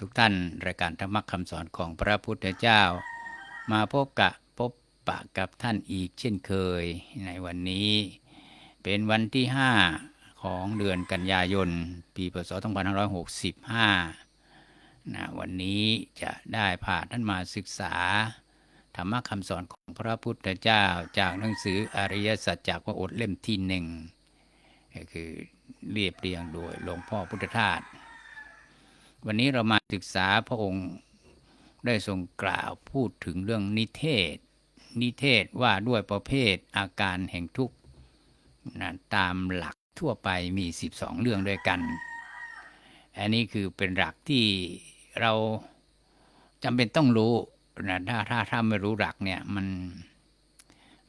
ทุกท่าน รายการธรรมคำสอนของพระพุทธเจ้า มาพบกับพบปะกับท่านอีกเช่นเคยในวันนี้ เป็นวันที่ 5 ของเดือนกันยายน ปีพศ2565นะวันนี้จะได้พาท่านมาศึกษา ธรรมคำสอนของพระพุทธเจ้าจากหนังสืออริยสัจจากพระโอษฐ์เล่มที่หนึ่งก็คือเรียบเรียงโดยหลวงพ่อพุทธทาส วันนี้เรามาศึกษาพระองค์ได้ทรงกล่าวพูดถึงเรื่องนิเทศ นิเทศว่าด้วยประเภทอาการแห่งทุกข์นะตามหลักทั่วไปมี 12 เรื่องด้วยกัน อันนี้คือเป็นหลักที่เราจำเป็นต้องรู้นะถ้าถ้าถ้าไม่รู้หลักเนี่ยมัน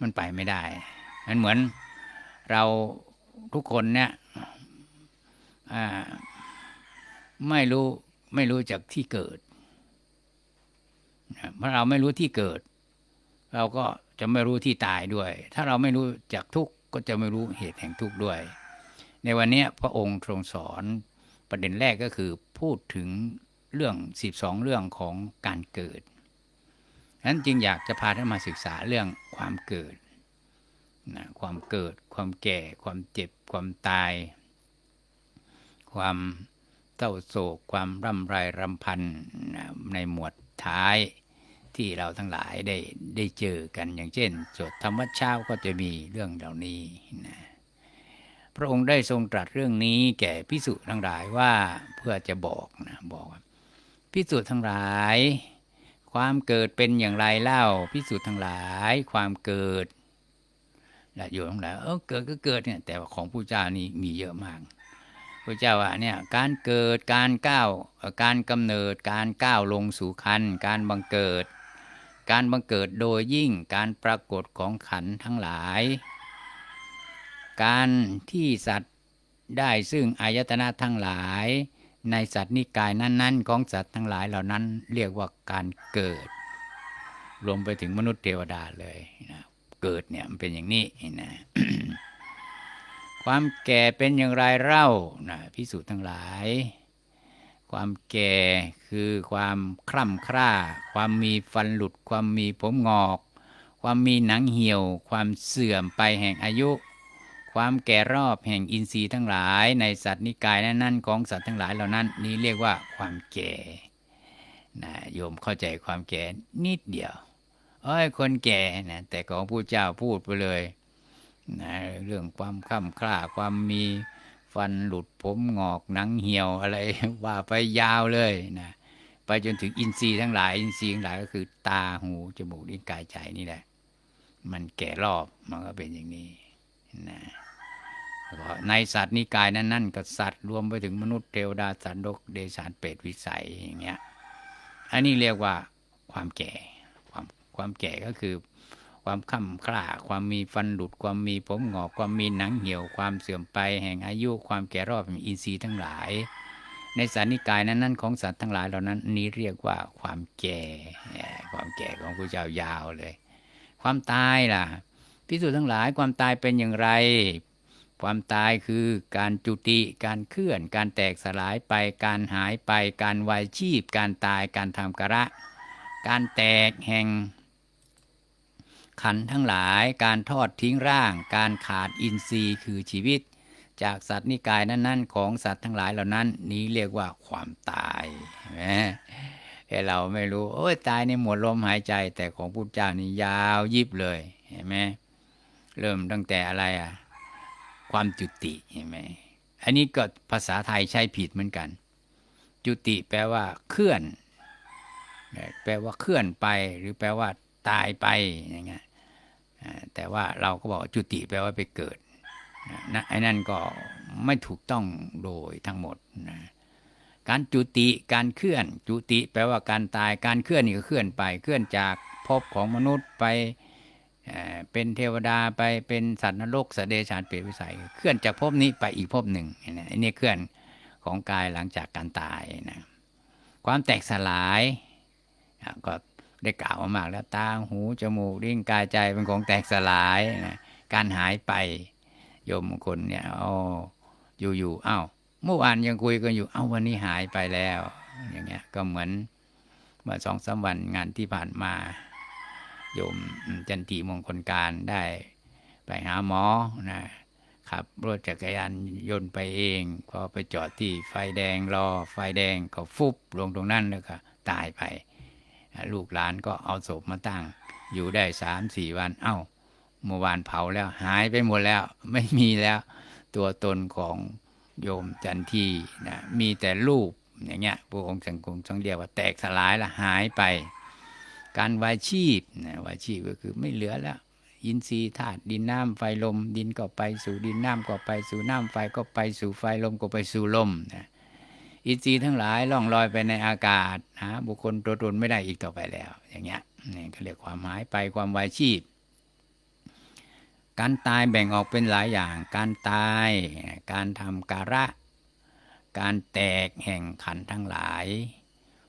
มันไปไม่ได้มันเหมือนเราทุกคนเนี่ยอ่า ไม่รู้ไม่รู้จากที่เกิดเมื่อเราไม่รู้ที่เกิด เราก็จะไม่รู้ที่ตายด้วย ถ้าเราไม่รู้จากทุกข์ก็จะไม่รู้เหตุแห่งทุกข์ด้วย ในวันนี้พระองค์ทรงสอนประเด็นแรกก็คือพูดถึงเรื่อง 12 เรื่องของการเกิดนั้นจึงอยากจะพาท่านมาศึกษาเรื่องความเกิดนะความเกิด ความแก่ ความเจ็บ ความตาย ความ เศร้าโศกความร่ำไรรำพันในหมวดท้ายที่เราทั้งหลายได้ได้เจอกันอย่างเช่นสวดธรรมเช้าก็จะมีเรื่องเหล่านี้นะพระองค์ได้ทรงตรัสเรื่องนี้แก่พิสุทั้งหลายว่าเพื่อจะบอกนะบอกพิสุทั้งหลาย ความเกิดเป็นอย่างไรเล่าพิสูจน์ทั้งหลาย ความเกิดและโยมทั้งหลายเออเกิดก็เกิดเนี่ยแต่ของผู้เจ้านี่มีเยอะมาก ระเจ้าว่าเนี่ยการเกิดการก้าวการกำเนิดการก้าวลงสู่คันการบังเกิด การบังเกิดโดยยิ่งการปรากฏของขันทั้งหลาย การที่สัตว์ได้ซึ่งอายตนะทั้งหลาย ในสัตว์นิกายนั้น ๆ ของสัตว์ทั้งหลายเหล่านั้นเรียกว่าการเกิด รวมไปถึงมนุษย์เทวดาเลยนะเกิดเนี่ยมันเป็นอย่างนี้นะ ความแก่เป็นอย่างไรเล่านะพิสูจน์ทั้งหลาย ความแก่คือความคร่ำคร่า ความมีฟันหลุด ความมีผมงอก ความมีหนังเหี่ยว ความเสื่อมไปแห่งอายุ ความแก่รอบแห่งอินทรีย์ทั้งหลาย ในสัตว์นิกายนั้นๆของสัตว์ทั้งหลายเหล่านั้น นี้เรียกว่าความแก่นะโยมเข้าใจความแก่นิดเดียวเอ้ยคนแก่นะแต่ของผู้เจ้าพูดไปเลย นะเรื่องความคล่ำคล้าความมีฟันหลุดผมงอกหนังเหี่ยวอะไรว่าไปยาวเลยนะไปจนถึงอินทรีย์ทั้งหลาย อินทรีย์ทั้งหลายก็คือ ตาหูจมูกลิ้นกายใจนี่แหละ มันแก่รอบมันก็เป็นอย่างนี้นะในสัตว์นิกายนั้นนั่นกับสัตว์รวมไปถึงมนุษย์เทวดาสัตว์โลกเดชานเปรตวิสัยอย่างเงี้ยอันนี้เรียกว่าความแก่ความความแก่ก็คือ ความค่ำคร่าความมีฟันหลุด ความมีผมหงอกความมีหนังเหี่ยว ความเสื่อมไปแห่งอายุ ความแก่รอบแห่งอินทรีย์ทั้งหลาย ในสัตว์นิกายนั้นนั้นของสัตว์ทั้งหลายเหล่านั้นนี้เรียกว่าความแก่ ความแก่ของพระเจ้ายาวเลย ความตายล่ะพิสูจน์ทั้งหลายความตายเป็นอย่างไร ความตายคือการจุติการเคลื่อน การแตกสลายไป การหายไป การวายชีพ การตายการทำกระ การแตกแห่ง ขันทั้งหลายการทอดทิ้งร่าง การขาดอินทรีย์คือชีวิต จากสัตว์นิกายนั้นๆ ของสัตว์ทั้งหลายเหล่านั้น นี้เรียกว่าความตายเห็นไหมเราไม่รู้โอ้ยตายในหมวดลมหายใจ แต่ของพุทธเจ้านี่ยาวยิบเลยเห็นไหมเริ่มตั้งแต่อะไรอะความจุติเห็นไหมอันนี้ก็ภาษาไทยใช้ผิดเหมือนกัน จุติแปลว่าเคลื่อน แปลว่าเคลื่อนไป หรือแปลว่าตายไปอย่างเงี้ย แต่ว่าเราก็บอกจุติแปลว่าไปเกิดนะไอ้นั่นก็ไม่ถูกต้องโดยทั้งหมดนะการจุติการเคลื่อนจุติแปลว่าการตายการเคลื่อนนี่ก็เคลื่อนไปเคลื่อนจากภพของมนุษย์ไปเป็นเทวดาไปเป็นสัตว์นรกสัตว์เดชานเปรตวิสัย เคลื่อนจากภพนี้ไปอีกภพหนึ่งอันนี้เคลื่อนของกายหลังจากการตายนะความแตกสลายก็ ได้กล่าวมามากแล้วตาหูจมูกลิ้นกายใจเป็นของแตกสลายนะการหายไป โยมคนเนี่ยอ๋ออยู่ๆอ้าวเมื่อวานยังคุยกันอยู่เอ้าวันนี้หายไปแล้ว อย่างเงี้ยก็เหมือนเมื่อสองสามวันงานที่ผ่านมา โยมจันทีมงคลการได้ไปหาหมอนะขับรถจักรยานยนต์ไปเองพอไปจอดที่ไฟแดงรอไฟแดงก็ฟุบลงตรงนั้นแล้วก็ตายไป ลูกหลานก็เอาศพมาตั้ง อยู่ได้สามสี่วัน เอ้าเมื่อวานเผาแล้วหายไปหมดแล้ว ไม่มีแล้ว ตัวตนของโยมจันทีนะมีแต่รูปอย่างเงี้ยพวกองค์สังคมต้องเรียกว่าแตกสลายละหายไป การวายชีพนะวายชีพก็คือไม่เหลือแล้วอินทรีย์ธาตุดินน้ำไฟลม ดินก็ไปสู่ดินน้ำก็ไปสู่น้ำไฟก็ไปสู่ไฟลมก็ไปสู่ลมนะ อินทรีย์ทั้งหลายล่องลอยไปในอากาศหาบุคคลตัวตนไม่ได้อีกต่อไปแล้ว อย่างเงี้ยนี่ก็เรียกความหายไปความวายชีพ การตายแบ่งออกเป็นหลายอย่าง การตายการทำการะ การแตกแห่งขันทั้งหลาย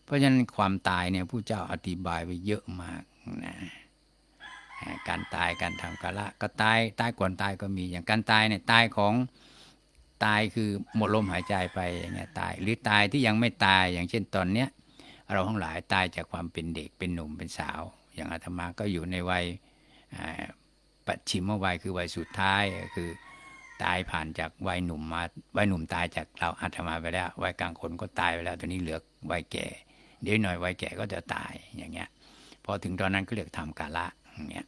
เพราะฉะนั้นความตายเนี่ยผู้เจ้าอธิบายไว้เยอะมากนะการตายการทำการะก็ตายตายก่อนตายก็มีอย่างการตายเนี่ยตายของ ตายคือหมดลมหายใจไปอย่างเงี้ยตาย หรือตายที่ยังไม่ตายอย่างเช่นตอนเนี้ยเราทั้งหลายตายจากความเป็นเด็กเป็นหนุ่มเป็นสาว อย่างอาตมาก็อยู่ในวัยปัจฉิมวัยคือวัยสุดท้ายคือตายผ่านจากวัยหนุ่มมาวัยหนุ่มตายจากเราอาตมาไปแล้ววัยกลางคนก็ตายไปแล้วตอนนี้เหลือวัยแก่ เดี๋ยวหน่อยวัยแก่ก็จะตายอย่างเงี้ยพอถึงตอนนั้นก็เรียกทำกาละอย่างเงี้ย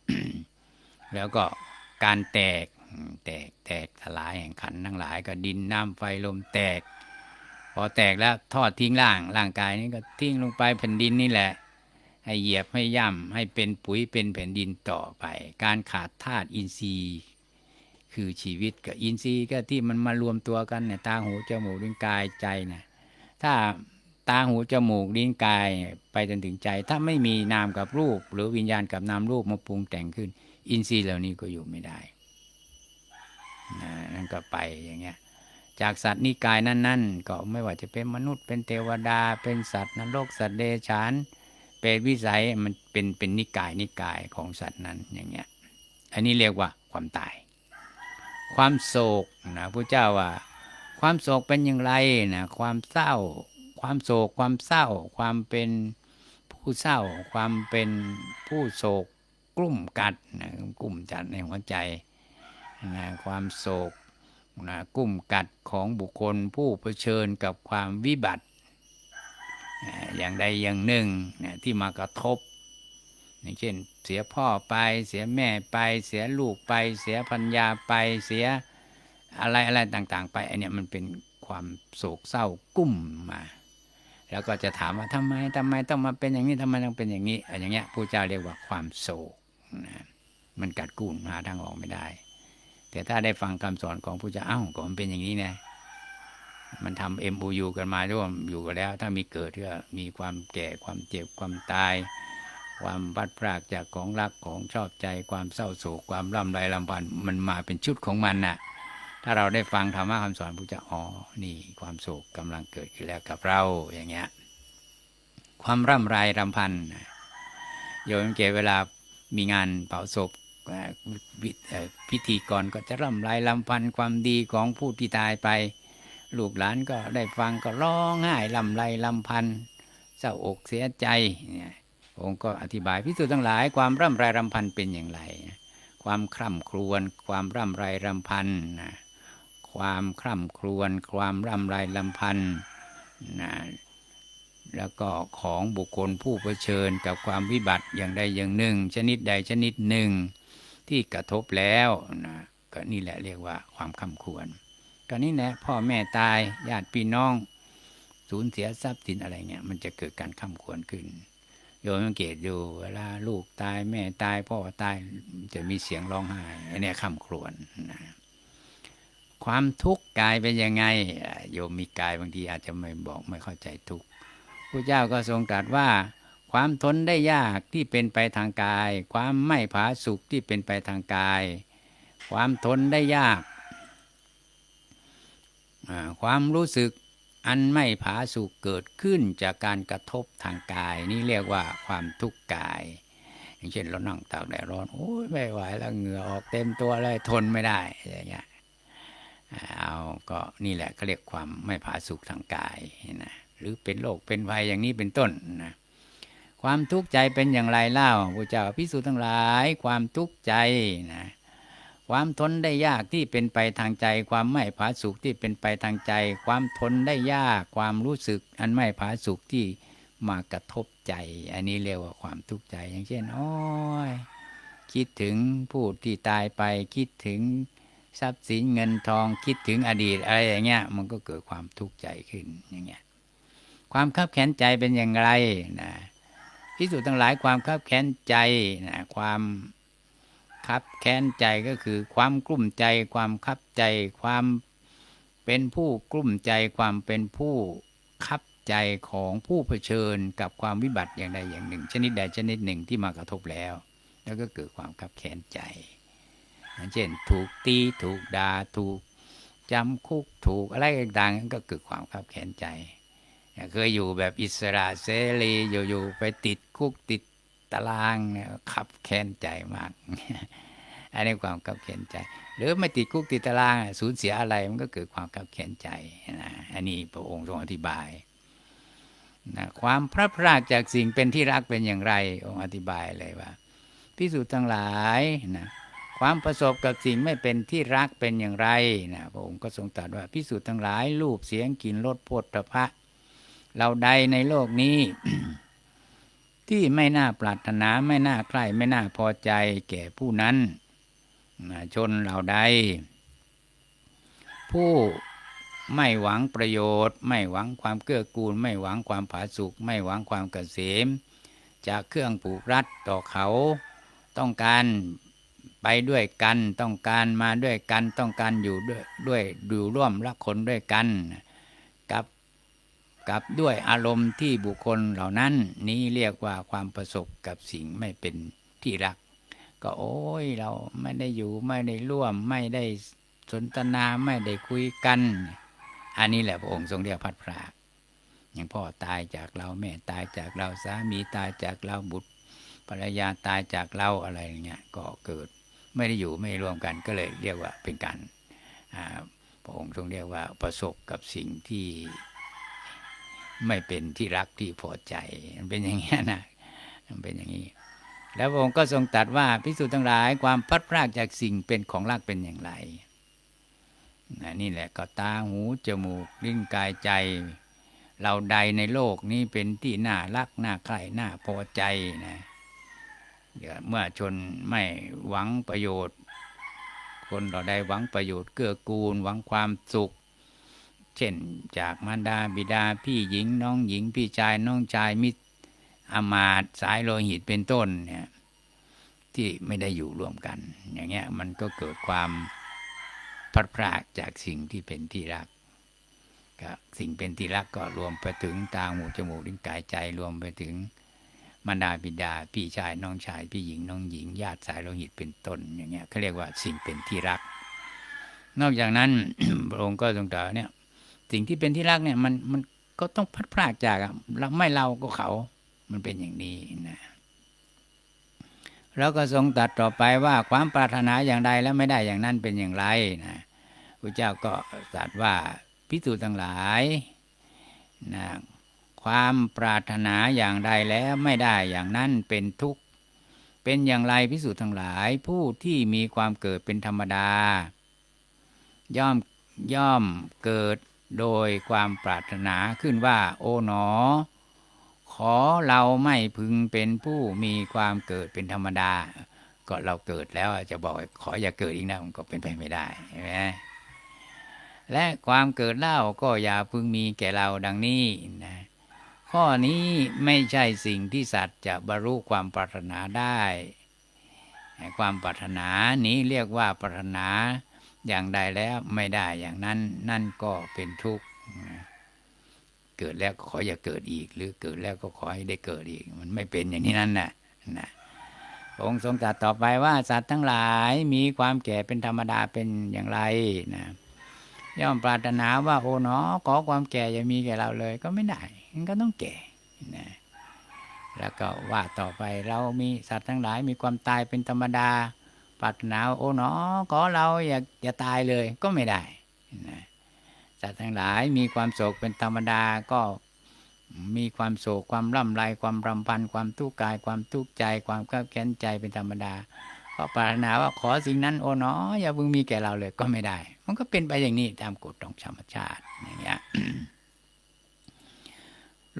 แล้วก็การแตก แตกแตกทลายแห่งขันทั้งหลายก็ดินน้ำไฟลมแตก พอแตกแล้วทอดทิ้งร่างร่างกายนี้ก็ทิ้งลงไปแผ่นดินนี่แหละ ให้เหยียบให้ย่ำให้เป็นปุ๋ยเป็นแผ่นดินต่อไป การขาดธาตุอินทรีย์ คือชีวิตกับอินทรีย์ก็ที่มันมารวมตัวกันเนี่ยตาหูจมูกลิ้นกายใจนะถ้าตาหูจมูกลิ้นกายไปจนถึงใจ ถ้าไม่มีนามกับรูป หรือวิญญาณกับนามรูปมาปรุงแต่งขึ้น อินทรีย์เหล่านี้ก็อยู่ไม่ได้ นั่นก็ไปอย่างเงี้ยจากสัตว์นิกายนั้นๆ ก็ไม่ว่าจะเป็นมนุษย์เป็นเทวดา เป็นสัตว์นรกสัตว์เดชานเปรตวิสัยมันเป็นเป็นนิกายนิกายของสัตว์นั้นอย่างเงี้ยอันนี้เรียกว่าความตาย ความโศกนะพระเจ้าว่า ความโศกเป็นอย่างไรนะความเศร้า ความโศก ความเศร้า ความเป็นผู้เศร้า ความเป็นผู้โศกกลุ่มกัดนะกลุ่มจัดในหัวใจ นะความโศกนะกุ้มกัดของบุคคลผู้เผชิญกับความวิบัติอย่างใดอย่างหนึ่งนะที่มากระทบอย่างเช่น เสียพ่อไปเสียแม่ไป เสียลูกไป เสียพัญญาไปเสียอะไรอะไรต่างๆ ไปอันนี้มันเป็นความโศกเศร้ากุ้มมา แล้วก็จะถามว่าทำไมทำไมต้องมาเป็นอย่างนี้ทำไมต้องเป็นอย่างนี้อย่างเงี้ยผู้เจ้าเรียกว่าความโศกนะมันกัดกุ้มหาทางออกไม่ได้ แต่ถ้าได้ฟังคำสอนของพระเจ้าอ้าวก็มันเป็นอย่างนี้นะมันทำเอ็มบูยูกันมาร่วมอยู่กันแล้ว ถ้ามีเกิดก็มีความแก่ความเจ็บความตาย ความบัดพรากจากของรักของชอบใจความเศร้าโศกความร่ำไรลำพันมันมาเป็นชุดของมันน่ะ ถ้าเราได้ฟังธรรมะคำสอนพระเจ้าอ๋อนี่ความโศกกำลังเกิดขึ้นแล้วกับเราอย่างเงี้ย ความร่ำไรรำพันโยมเกเวลามีงานเผาศพ พิธีกรก็จะร่ำไรลำพันความดีของผู้ที่ตายไป ลูกหลานก็ได้ฟังก็ร้องไห้ลำไรลำพันเศร้าอกเสียใจเนี่ยองค์ก็อธิบายพิสูจน์ทั้งหลายความร่ำไรรำพันเป็นอย่างไร ความคร่ำครวญความร่ำไรรำพันนะความคร่ำครวญความร่ำไรลำพันนะแล้วก็ของบุคคลผู้เผชิญกับความวิบัติอย่างใดอย่างหนึ่ง ชนิดใดชนิดหนึ่ง ที่กระทบแล้วนะก็นี่แหละเรียกว่าความคำควรก็นี่แหละพ่อแม่ตายญาติพี่น้องสูญเสียทรัพย์สินอะไรเงี้ยมันจะเกิดการคำควรขึ้น โยมสังเกตอยู่เวลาลูกตายแม่ตายพ่อตายจะมีเสียงร้องไห้อันนี้คำควรนะความทุกข์กายเป็นยังไง โยมมีกายบางทีอาจจะไม่บอกไม่เข้าใจทุกข์พระเจ้าก็ทรงตรัสว่า ความทนได้ยากที่เป็นไปทางกาย ความไม่ผาสุกที่เป็นไปทางกาย ความทนได้ยาก ความรู้สึกอันไม่ผาสุกเกิดขึ้นจากการกระทบทางกาย นี่เรียกว่าความทุกข์กาย อย่างเช่นเรานั่งตากแดดร้อนโอ้ยไม่ไหวแล้วเหงื่อออกเต็มตัวเลยทนไม่ได้อย่างเงี้ยเอาก็นี่แหละก็เรียกความไม่ผาสุกทางกายนะหรือเป็นโรคเป็นภัยอย่างนี้เป็นต้นนะ ความทุกข์ใจเป็นอย่างไรเล่าพระเจ้าพิสูจน์ทั้งหลาย ความทุกข์ใจนะความทนได้ยากที่เป็นไปทางใจ ความไม่ผาสุกที่เป็นไปทางใจ ความทนได้ยากความรู้สึก อันไม่ผาสุกที่มากระทบใจ อันนี้เรียกว่าความทุกข์ใจ อย่างเช่นโอ้ยคิดถึงผู้ที่ตายไปคิดถึงทรัพย์สินเงินทองคิดถึงอดีตอะไรอย่างเงี้ยมันก็เกิดความทุกข์ใจขึ้นอย่างเงี้ยความขับแค้นใจเป็นอย่างไรนะ พิสูจน์ทั้งหลายความขับแค้นใจนะความคับแค้นใจก็คือความกลุ้มใจ ความคับใจ ความเป็นผู้กลุ้มใจ ความเป็นผู้คับใจของผู้เผชิญกับความวิบัติอย่างใดอย่างหนึ่ง ชนิดใดชนิดหนึ่งที่มากระทบแล้ว แล้วก็เกิดความคับแค้นใจ เช่น ถูกตีถูกด่าถูกจำคุกถูกอะไรต่างๆก็เกิดความคับแค้นใจ เคยอยู่แบบอิสระเสรีอยู่ๆไปติดคุกติดตารางเนี่ยขับแค้นใจมาก อันนี้ความขับแค้นใจ หรือไม่ติดคุกติดตารางสูญเสียอะไรมันก็เกิดความขับแค้นใจนะอันนี้พระองค์ทรงอธิบายนะความพระพรากจากสิ่งเป็นที่รักเป็นอย่างไรองค์อธิบายเลยว่าพิสูจน์ทั้งหลายนะความประสบกับสิ่งไม่เป็นที่รักเป็นอย่างไรนะพระองค์ก็ทรงตรัสว่าพิสูจน์ทั้งหลายรูปเสียงกลิ่นรสโผฏฐพะ เราใดในโลกนี้ ที่ไม่น่าปรารถนาไม่น่าใคร่ไม่น่าพอใจแก่ผู้นั้นชนเราใด ผู้ไม่หวังประโยชน์ ไม่หวังความเกื้อกูล ไม่หวังความผาสุกไม่หวังความเกษมจากเครื่องผูกรัดต่อเขา ต้องการไปด้วยกัน ต้องการมาด้วยกัน ต้องการอยู่ด้วยด้วยอยู่ร่วมละคนด้วยกัน กับด้วยอารมณ์ที่บุคคลเหล่านั้น นี้เรียกว่าความประสบกับสิ่งไม่เป็นที่รัก ก็โอ้ยเราไม่ได้อยู่ไม่ได้ร่วมไม่ได้สนทนาไม่ได้คุยกัน อันนี้แหละพระองค์ทรงเรียกพัดพรากอย่างพ่อตายจากเราแม่ตายจากเราสามีตายจากเราบุตรภรรยาตายจากเราอะไรอย่างเงี้ยก็เกิดไม่ได้อยู่ไม่รวมกันก็เลยเรียกว่าเป็นการพระองค์ทรงเรียกว่าประสบกับสิ่งที่ ไม่เป็นที่รักที่พอใจ มันเป็นอย่างนี้นะมันเป็นอย่างนี้ แล้วพระองค์ก็ทรงตรัสว่าพิสูจน์ทั้งหลายความพัดพรากจากสิ่งเป็นของรักเป็นอย่างไรนี่แหละก็ตาหูจมูกลิ้นกายใจ เราใดในโลกนี้เป็นที่น่ารักน่าใคร่น่าพอใจนะเมื่อชนไม่หวังประโยชน์ คนเราได้หวังประโยชน์เกื้อกูล หวังความสุข เช่น จากมารดาบิดาพี่หญิงน้องหญิง พี่ชายน้องชายมิตรอมาตสายโลหิตเป็นต้นเนี่ยที่ไม่ได้อยู่ร่วมกัน อย่างเงี้ยมันก็เกิดความพลัดพรากจากสิ่งที่เป็นที่รักก็สิ่งเป็นที่รักก็รวมไปถึงตาหูจมูกลิ้นกายใจรวมไปถึงมารดาบิดา พี่ชายน้องชาย พี่หญิงน้องหญิง ญาติสายโลหิตเป็นต้น อย่างเงี้ยเขาเรียกว่าสิ่งเป็นที่รัก นอกจากนั้นพระองค์ก็ทรงตรัสเนี่ย สิ่งที่เป็นที่รักเนี่ยมันมันก็ต้องพัดพลากจากเราไม่เราก็เขา มันเป็นอย่างนี้นะแล้วก็ทรงตัดต่อไปว่าความปรารถนาอย่างใดแล้วไม่ได้อย่างนั้นเป็นอย่างไรนะพระเจ้าก็ตรัสว่าพิสูจน์ทั้งหลายนะความปรารถนาอย่างใดแล้วไม่ได้อย่างนั้นเป็นทุกข์ เป็นอย่างไรพิสูจน์ทั้งหลาย ผู้ที่มีความเกิดเป็นธรรมดา ย่อมย่อมเกิด โดยความปรารถนาขึ้นว่าโอ๋หนอ ขอเราไม่พึงเป็นผู้มีความเกิดเป็นธรรมดา ก็เราเกิดแล้วจะบอกขออย่าเกิดอีกนะมันก็เป็นไปไม่ได้ใช่ไหมและความเกิดเล่าก็อย่าพึงมีแก่เราดังนี้นะข้อนี้ไม่ใช่สิ่งที่สัตว์จะบรรลุความปรารถนาได้ ความปรารถนานี้เรียกว่าปรารถนา อย่างใดแล้วไม่ได้อย่างนั้น นั่นก็เป็นทุกข์เกิดแล้วก็ขออย่าเกิดอีก หรือเกิดแล้วก็ขอให้ได้เกิดอีก มันไม่เป็นอย่างนี้นั่นนะนะองค์ทรงตรัสต่อไปว่าสัตว์ทั้งหลายมีความแก่เป็นธรรมดาเป็นอย่างไรนะย่อมปรารถนาว่าโอ้เนาะขอความแก่อย่ามีแก่เราเลยก็ไม่ได้มันก็ต้องแก่นะแล้วก็ว่าต่อไปเรามีสัตว์ทั้งหลายมีความตายเป็นธรรมดา ปรารถนาโอ้เนาะขอเราอย่าอย่าตายเลยก็ไม่ได้นะสัตว์ทั้งหลายมีความโศกเป็นธรรมดาก็มีความโศกความร่ำไรความรำพันความทุกข์กาย ความทุกข์ใจ ความก้าวแค้นใจเป็นธรรมดาก็ปรารถนาว่าขอสิ่งนั้นโอ้เนาะอย่าเพิ่งมีแก่เราเลยก็ไม่ได้ มันก็เป็นไปอย่างนี้ตามกฎของธรรมชาติอย่างเงี้ย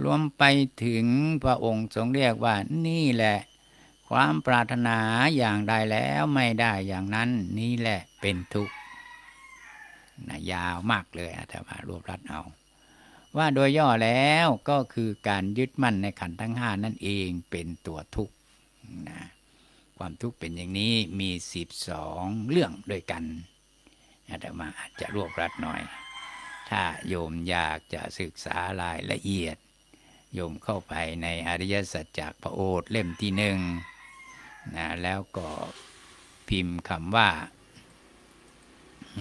รวมไปถึงพระองค์ทรงเรียกว่านี่แหละ ความปรารถนาอย่างใดแล้วไม่ได้อย่างนั้นนี่แหละเป็นทุกข์นะยาวมากเลยอาตมารวบรัดเอา ว่าโดยย่อแล้วก็คือการยึดมั่นในขันธ์ทั้งห้านั่นเองเป็นตัวทุกข์นะความทุกข์เป็นอย่างนี้มีสิบสองเรื่องด้วยกันอาตมาอาจจะรวบรัดหน่อย ถ้าโยมอยากจะศึกษารายละเอียด โยมเข้าไปในอริยสัจจากพระโอษฐ์เล่มที่หนึ่ง นะแล้วก็พิมพ์คำว่า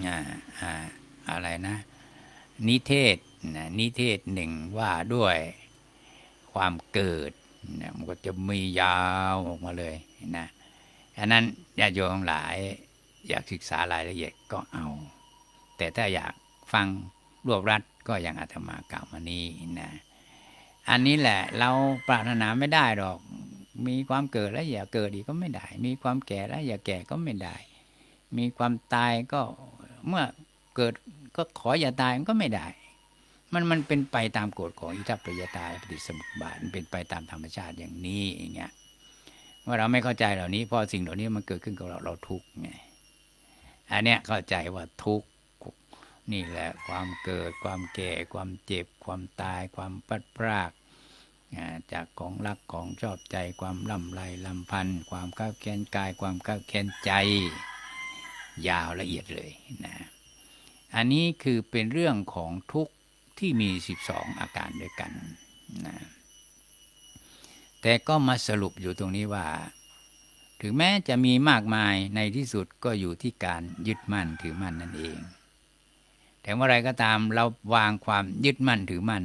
อ่าอ่าอะไรนะ นิเทศนะนิเทศหนึ่งว่าด้วยความเกิดนะมันก็จะมียาวออกมาเลยนะอันนั้นญาติโยมทั้งหลายอยากศึกษารายละเอียดก็เอา แต่ถ้าอยากฟังรวบรัดก็อย่างอาตมากล่าวมานี้นะอันนี้แหละเราปรารถนาไม่ได้หรอก มีความเกิดแล้วอย่าเกิดอีกก็ไม่ได้ มีความแก่แล้วอย่าแก่ก็ไม่ได้ มีความตายก็เมื่อเกิดก็ขออย่าตายมันก็ไม่ได้ มันมันเป็นไปตามกฎของอิทัปปัจจตายปฏิสมุปบาทมันเป็นไปตามธรรมชาติอย่างนี้อย่างเงี้ยเมื่อเราไม่เข้าใจเหล่านี้เพราะสิ่งเหล่านี้มันเกิดขึ้นกับเราเราทุกข์ไงอันเนี้ยเข้าใจว่าทุกข์นี่แหละความเกิดความแก่ความเจ็บ ความตาย ความพัดพราก จากของรักของชอบใจความล่ำไรลำพันธ์ความก้าวแค้นกายความก้าวแค้นใจ ยาวละเอียดเลยนะอันนี้คือเป็นเรื่องของทุกข์ที่มี 12 อาการด้วยกันนะแต่ก็มาสรุปอยู่ตรงนี้ว่า ถึงแม้จะมีมากมายในที่สุดก็อยู่ที่การยึดมั่นถือมั่นนั่นเอง แต่เมื่อไรก็ตามเราวางความยึดมั่นถือมั่น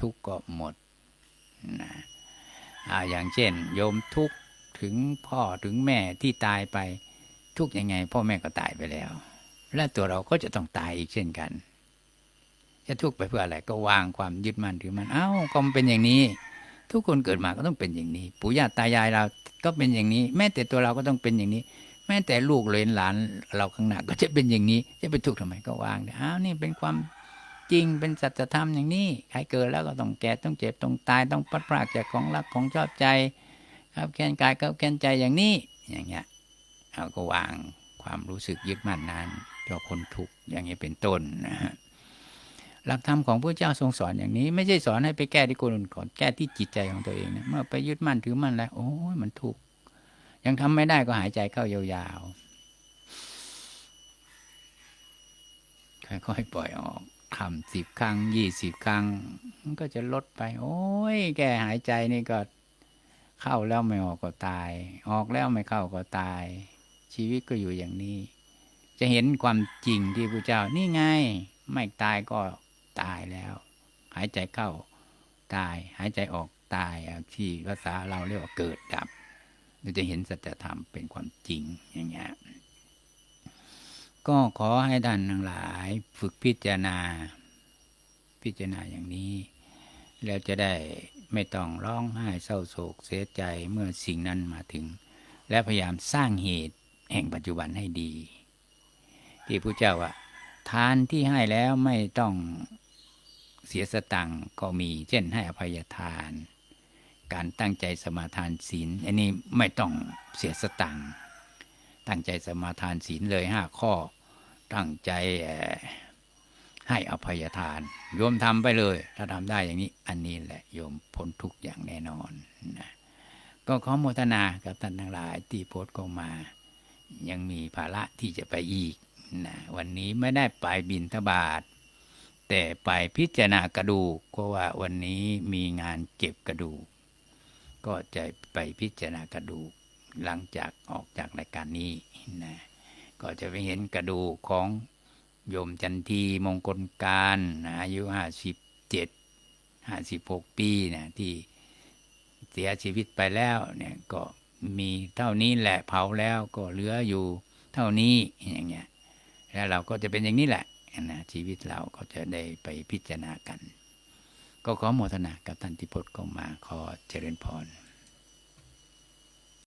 ทุกข์ก็หมด นะอาอย่างเช่น โยมทุกถึงพ่อถึงแม่ที่ตายไป ทุกยังไง พ่อแม่ก็ตายไปแล้ว และตัวเราก็จะต้องตายอีกเช่นกัน จะทุกไปเพื่ออะไรก็วางความยึดมั่นถือมั่นเอ้าก็มันเป็นอย่างนี้ ทุกคนเกิดมาก็ต้องเป็นอย่างนี้ ปู่ย่าตายายเราก็เป็นอย่างนี้ แม้แต่ตัวเราก็ต้องเป็นอย่างนี้ แม้แต่ลูกเลนหลานเราข้างหน้าก็จะเป็นอย่างนี้ จะไปทุกข์ทำไมก็วางอ้าวนี่เป็นความ จริงเป็นสัจธรรมอย่างนี้ใครเกิดแล้วก็ต้องแก่ต้องเจ็บต้องตายต้องพัดพรากจากของรักของชอบใจครับแค้นกายครับแค้นใจอย่างนี้อย่างเงี้ยเราก็วางความรู้สึกยึดมั่นนั้นจ้าคนทุกข์อย่างนี้เป็นต้นนะฮะหลักธรรมของพระเจ้าทรงสอนอย่างนี้ ไม่ใช่สอนให้ไปแก้ที่คนอื่นก่อนแก้ที่จิตใจของตัวเองนะเมื่อไปยึดมั่นถือมั่นแล้วโอ้ยมันทุกข์ยังทำไม่ได้ก็หายใจเข้ายาวๆค่อยๆปล่อยออก ทำสิบครั้งยี่สิบครั้ง มันก็จะลดไป โอ้ย แกหายใจนี่ก็ เข้าแล้วไม่ออกก็ตาย ออกแล้วไม่เข้าก็ตาย ชีวิตก็อยู่อย่างนี้ จะเห็นความจริงที่พระเจ้า นี่ไง ไม่ตายก็ตายแล้ว หายใจเข้าตาย หายใจออกตายที่ภาษาเราเรียกว่าเกิดดับ เราจะเห็นสัจธรรมเป็นความจริงอย่างเงี้ย ก็ขอให้ท่านทั้งหลายฝึกพิจารณา พิจารณาอย่างนี้ แล้วจะได้ไม่ต้องร้องไห้เศร้าโศกเสียใจเมื่อสิ่งนั้นมาถึง และพยายามสร้างเหตุแห่งปัจจุบันให้ดี ที่พระเจ้าว่าทานที่ให้แล้วไม่ต้องเสียสตังค์ก็มี เช่นให้อภัยทาน การตั้งใจสมาทานศีล อันนี้ไม่ต้องเสียสตังค์ตั้งใจสมาทานศีลเลยห้าข้อ ตั้งใจให้อภัยทาน โยมทำไปเลย ถ้าทำได้อย่างนี้ อันนี้แหละโยมพ้นทุกอย่างแน่นอนนะก็ขอโมทนากับท่านทั้งหลายที่โพสต์เข้ามา ยังมีภาระที่จะไปอีกนะวันนี้ไม่ได้ไปบินทบาท แต่ไปพิจารณากระดูกเพราะว่าวันนี้มีงานเก็บกระดูก ก็จะไปพิจารณากระดูกหลังจากออกจากรายการนี้นะ ก็จะไปเห็นกระดูกของโยมจันทีมงคลการอายุห้าสิบเจ็ดห้าสิบหกปีนะที่เสียชีวิตไปแล้วเนี่ยก็มีเท่านี้แหละเผาแล้วก็เหลืออยู่เท่านี้อย่างเงี้ยแล้วเราก็จะเป็นอย่างนี้แหละนะชีวิตเราก็จะได้ไปพิจารณากัน ก็ขอโมทนากับท่านที่พจน์ก็มาขอเจริญพร